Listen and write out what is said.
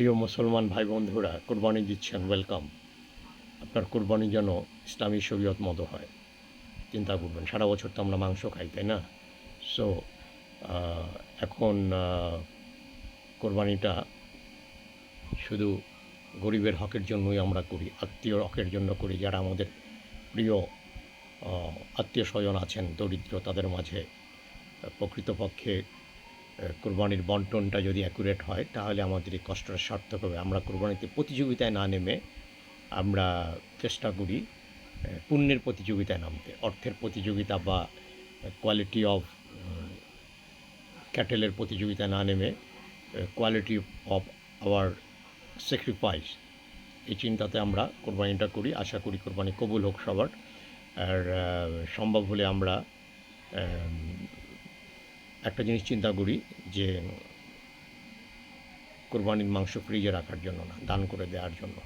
প্রিয় মুসলমান ভাই বন্ধুরা কোরবানি দিচ্ছেন ওয়েলকাম আপনার কোরবানি যেন ইসলামী শরীয়ত মতো হয়। চিন্তা করবেন, সারা বছর তো আমরা মাংস খাই, তাই না? সো এখন কোরবানিটা শুধু গরিবের হকের জন্যই আমরা করি, আত্মীয় হকের জন্য করি। যারা আমাদের প্রিয় আত্মীয় স্বজন আছেন, দরিদ্র, তাদের মাঝে প্রকৃতপক্ষে কোরবানির বন্টনটা যদি অ্যাকুরেট হয় তাহলে আমাদের এই কষ্টটা সার্থক হবে। আমরা কোরবানিতে প্রতিযোগিতায় না নেমে আমরা চেষ্টা করি পুণ্যের প্রতিযোগিতায় নামতে। অর্থের প্রতিযোগিতা বা কোয়ালিটি অফ ক্যাটেলের প্রতিযোগিতায় না নেমে কোয়ালিটি অফ আওয়ার স্যাক্রিফাইস এই চিন্তাতে আমরা কোরবানিটা করি। আশা করি কোরবানি কবুল হোক সবার। আর সম্ভব হলে আমরা আম, একটা জিনিস চিন্তা করি যে কোরবানির মাংস ফ্রিজে রাখার জন্য না, দান করে দেওয়ার জন্য।